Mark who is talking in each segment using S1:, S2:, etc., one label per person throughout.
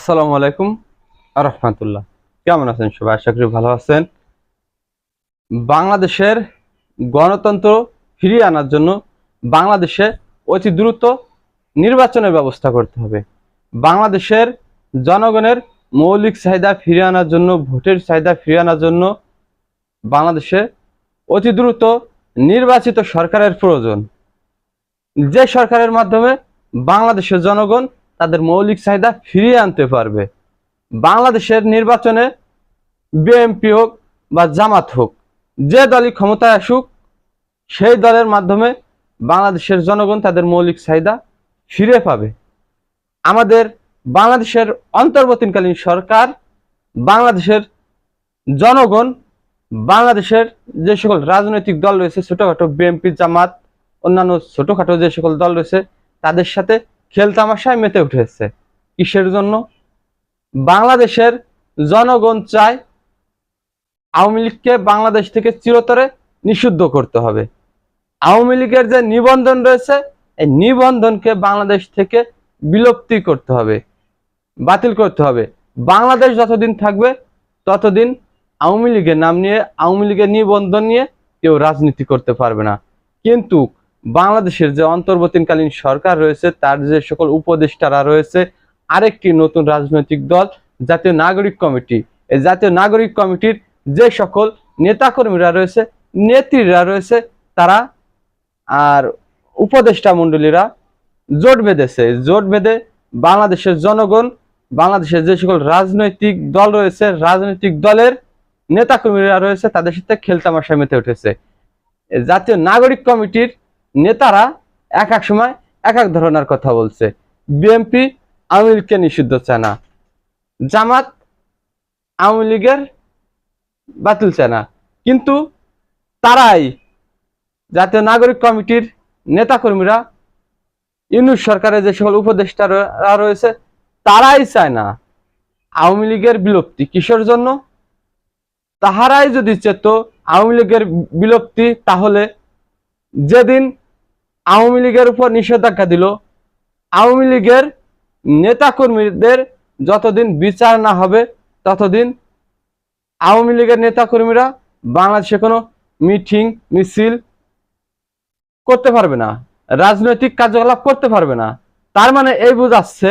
S1: আসসালামু আলাইকুম রহমতুল্লাহ কেমন আছেন সবাই? আশা করি ভালো আছেন। বাংলাদেশের গণতন্ত্র ফিরিয়ে আনার জন্য বাংলাদেশে অতি দ্রুত নির্বাচনের ব্যবস্থা করতে হবে। বাংলাদেশের জনগণের মৌলিক চাহিদা ফিরিয়ে আনার জন্য, ভোটের চাহিদা ফিরিয়ে আনার জন্য বাংলাদেশে অতি দ্রুত নির্বাচিত সরকারের প্রয়োজন। যে সরকারের মাধ্যমে বাংলাদেশের জনগণ তাদের মৌলিক চাহিদা ফিরিয়ে আনতে পারবে। বাংলাদেশের নির্বাচনে বিএমপি হোক বা জামাত হোক, যে দলই ক্ষমতায় আসুক, সেই দলের মাধ্যমে বাংলাদেশের জনগণ তাদের মৌলিক চাহিদা ফিরে পাবে। আমাদের বাংলাদেশের অন্তর্বর্তীকালীন সরকার, বাংলাদেশের জনগণ, বাংলাদেশের যে সকল রাজনৈতিক দল রয়েছে, ছোটোখাটো বিএনপি, জামাত, অন্যান্য ছোটোখাটো যে সকল দল রয়েছে, তাদের সাথে খেলতামাশায় মেতে উঠেছে। কিসের জন্য? বাংলাদেশের জনগণ চায় আওয়ামী লীগকে বাংলাদেশ থেকে চিরতরে নিষিদ্ধ করতে হবে। আওয়ামী লীগের যে নিবন্ধন রয়েছে, এই নিবন্ধনকে বাংলাদেশ থেকে বিলুপ্তি করতে হবে, বাতিল করতে হবে। বাংলাদেশ যতদিন থাকবে, ততদিন আওয়ামী লীগের নাম নিয়ে, আওয়ামী লীগের নিবন্ধন নিয়ে কেউ রাজনীতি করতে পারবে না। কিন্তু বাংলাদেশের যে অন্তর্বর্তীকালীন সরকার রয়েছে, তার যে সকল উপদেষ্টারা রয়েছে, আরেকটি নতুন রাজনৈতিক দল, জাতীয় নাগরিক কমিটি। এই জাতীয় নাগরিক কমিটির যে সকল নেতাকর্মীরা রয়েছে, নেত্রীরা রয়েছে, তারা আর উপদেষ্টা মণ্ডলীরা জোট বেঁধেছে। জোট বেঁধে বাংলাদেশের জনগণ, বাংলাদেশের যে সকল রাজনৈতিক দল রয়েছে, রাজনৈতিক দলের নেতাকর্মীরা রয়েছে, তাদের সাথে খেলতামাশা মেতে উঠেছে। জাতীয় নাগরিক কমিটির নেতারা এক এক সময় এক এক ধরনের কথা বলছে। বিএনপি আওয়ামী লীগকে নিষিদ্ধ চায় না। জামাত আওয়ামী লীগের বাতিল চায় না। কিন্তু তারাই জাতীয় নাগরিক কমিটির নেতাকর্মীরা ইউনুস সরকারের যে সকল উপদেষ্টারা রয়েছে, তারাই চায় না। আওয়ামী লীগের বিলুপ্তি কিসের জন্য? তাহারাই যদি চেত আওয়ামী লীগের বিলুপ্তি, তাহলে যেদিন আওয়ামী লীগের উপর নিষেধাজ্ঞা দিল। আওয়ামী লীগের নেতাকর্মীদের যতদিন বিচার না হবে, ততদিন আওয়ামী লীগের নেতাকর্মীরা বাংলাদেশে কোনো মিটিং, মিছিল করতে পারবে না, রাজনৈতিক কার্যকলাপ করতে পারবে না। তার মানে এই বোঝাচ্ছে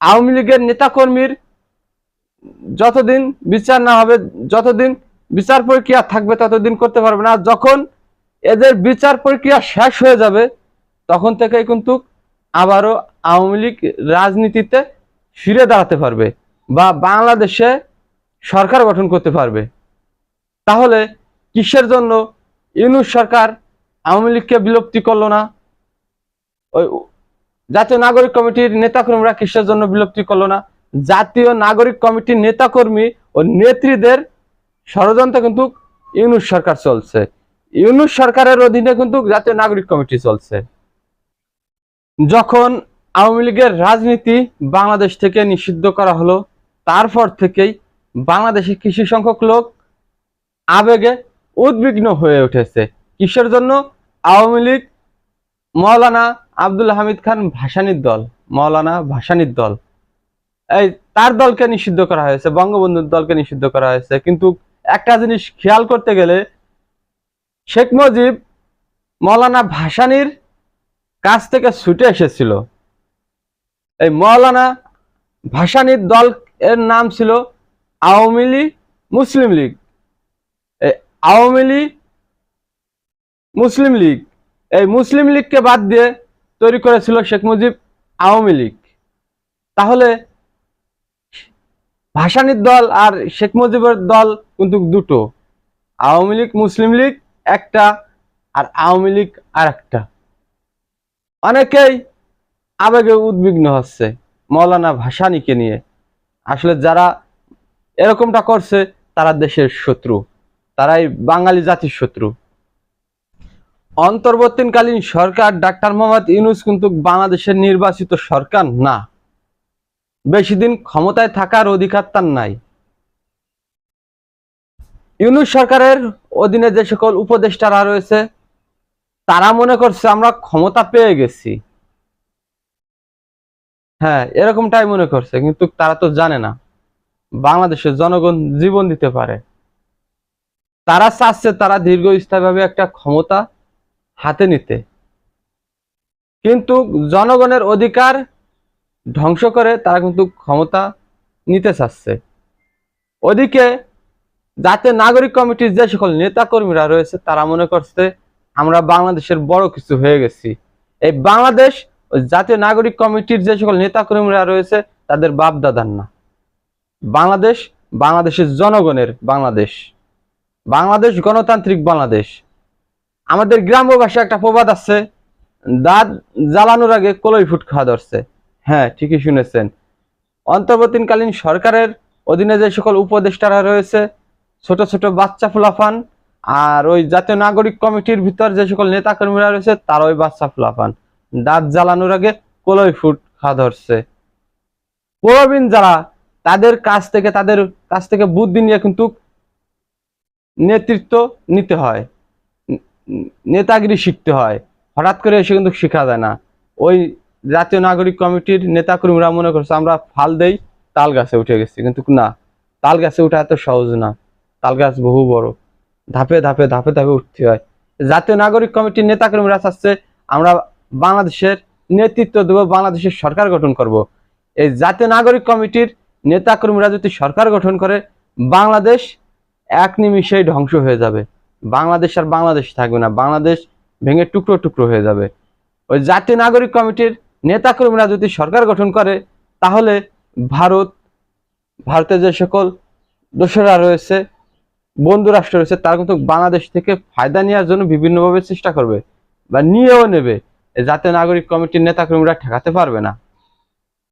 S1: আওয়ামী লীগের নেতাকর্মীর যতদিন বিচার না হবে, যতদিন বিচার প্রক্রিয়া থাকবে, ততদিন করতে পারবে না। যখন এদের বিচার প্রক্রিয়া শেষ হয়ে যাবে, তখন থেকেই কিন্তু আবারও আওয়ামী লীগ রাজনীতিতে ফিরে দাঁড়াতে পারবে বা বাংলাদেশে সরকার গঠন করতে পারবে। তাহলে কিসের জন্য ইউনুস সরকার আওয়ামী লীগকে বিলুপ্তি করল না? ওই জাতীয় নাগরিক কমিটির নেতাকর্মীরা কিসের জন্য বিলুপ্তি করল না? জাতীয় নাগরিক কমিটির নেতাকর্মী ও নেত্রীদের ষড়যন্ত্র কিন্তু ইউনুস সরকার চলছে। ইউনুস সরকারের অধীনে কিন্তু জাতীয় নাগরিক কমিটি চলছে। যখন আওয়ামী লীগের রাজনীতি বাংলাদেশ থেকে নিষিদ্ধ করা হলো, তারপর থেকেই বাংলাদেশে কিছু সংখ্যক লোক আবেগে উদ্বিগ্ন হয়ে উঠেছে। কিসের জন্য? আওয়ামী লীগ মৌলানা আব্দুল হামিদ খান ভাসানির দল, মৌলানা ভাসানির দল। এই তার দলকে নিষিদ্ধ করা হয়েছে, বঙ্গবন্ধুর দলকে নিষিদ্ধ করা হয়েছে। কিন্তু একটা জিনিস খেয়াল করতে গেলে শেখ মুজিব মৌলানা ভাসানির কাছ থেকে ছুটে এসেছিল। এই মৌলানা ভাসানির দল এর নাম ছিল আওয়ামী লীগ, মুসলিম লীগ। এই আওয়ামী লীগ, মুসলিম লীগ। এই মুসলিম লীগকে বাদ দিয়ে তৈরি করেছিল শেখ মুজিব আওয়ামী লীগ। তাহলে ভাসানির দল আর শেখ মুজিবের দল কিন্তু দুটো। আওয়ামী লীগ, মুসলিম লীগ একটা আর আওয়ামী লীগ আর একটা অনেকেই আবেগে উদ্বিগ্ন হচ্ছে মৌলানা ভাসানিকে নিয়ে। আসলে যারা এরকমটা করছে, তারা দেশের শত্রু, তারাই বাঙালি জাতির শত্রু। অন্তর্বর্তীকালীন সরকার ডাক্তার মোহাম্মদ ইউনুস কিন্তু বাংলাদেশের নির্বাচিত সরকার না। বেশি দিন ক্ষমতায় থাকার অধিকার তার নাই। ইউনুস সরকারের অধীনে যে সকল উপদেষ্টারা রয়েছে, তারা মনে করছে আমরা ক্ষমতা পেয়ে গেছি। হ্যাঁ এরকমটাই মনে করছে, কিন্তু তারা তো জানে না। বাংলাদেশের জনগণ জীবন দিতে পারে। তারা চাচ্ছে তারা দীর্ঘস্থায়ীভাবে একটা ক্ষমতা হাতে নিতে। কিন্তু জনগণের অধিকার ধ্বংস করে তারা কিন্তু ক্ষমতা নিতে চাচ্ছে। ওদিকে জাতীয় নাগরিক কমিটির যে সকল নেতা কর্মীরা রয়েছে, তারা মনে করছে আমরা বাংলাদেশের বড় কিছু হয়ে গেছি। এই বাংলাদেশ জাতীয় নাগরিক কমিটির যে সকল নেতা কর্মীরা রয়েছে, তাদের বাপ দাদার না। বাংলাদেশ বাংলাদেশের জনগণের বাংলাদেশ। বাংলাদেশ গণতান্ত্রিক বাংলাদেশ। আমাদের গ্রাম্য ভাষায় একটা প্রবাদ আছে, দাঁত জ্বালানোর আগে কলই ফুট খাওয়া ধরছে। হ্যাঁ ঠিকই শুনেছেন। অন্তর্বর্তীকালীন সরকারের অধীনে যে সকল উপদেষ্টারা রয়েছে ছোট ছোট বাচ্চা ফুলাফান, আর ওই জাতীয় নাগরিক কমিটির ভিতর যে সকল নেতা কর্মীরা রয়েছে, তার ওই বাচ্চা ফুলাফান। দাঁত জ্বালানোর আগে কলই ফুট খাওয়া ধরছে। প্রবীণ যারা, তাদের কাছ থেকে, তাদের কাছ থেকে বুদ্ধি নিয়ে কিন্তু নেতৃত্ব নিতে হয়। নেতাগিরি শিখতে হয়। হঠাৎ করে এসে কিন্তু শেখা যায় না। ওই জাতীয় নাগরিক কমিটির নেতা কর্মীরা মনে করছে, আমরা ফাল দেই, তাল গাছে উঠে গেছি। কিন্তু না, তাল গাছে ওঠা এত সহজ না। তাল গাছ বহু বড়। ধাপে ধাপে ধাপে ধাপে উঠতে হয়। জাতীয় নাগরিক কমিটির নেতা কর্মীরা চাচ্ছে আমরা বাংলাদেশের নেতৃত্ব দেব, বাংলাদেশের সরকার গঠন করব। এই জাতীয় নাগরিক কমিটির নেতা কর্মীরা যদি সরকার গঠন করে, বাংলাদেশ এক নিমিষেই ধ্বংস হয়ে যাবে। বাংলাদেশ আর বাংলাদেশ থাকবে না। বাংলাদেশ ভেঙে টুকরো টুকরো হয়ে যাবে। ওই জাতীয় নাগরিক কমিটির নেতা কর্মীরা যদি সরকার গঠন করে, তাহলে ভারত, ভারতের যে সকল দোষরা রয়েছে বন্ধু রাষ্ট্র রয়েছে, তারা কিন্তু বাংলাদেশ থেকে ফায়দা নেওয়ার জন্য বিভিন্নভাবে চেষ্টা করবে বা নিয়েও নেবে। জাতীয় নাগরিক কমিটির নেতা কর্মীরা ঠেকাতে পারবে না।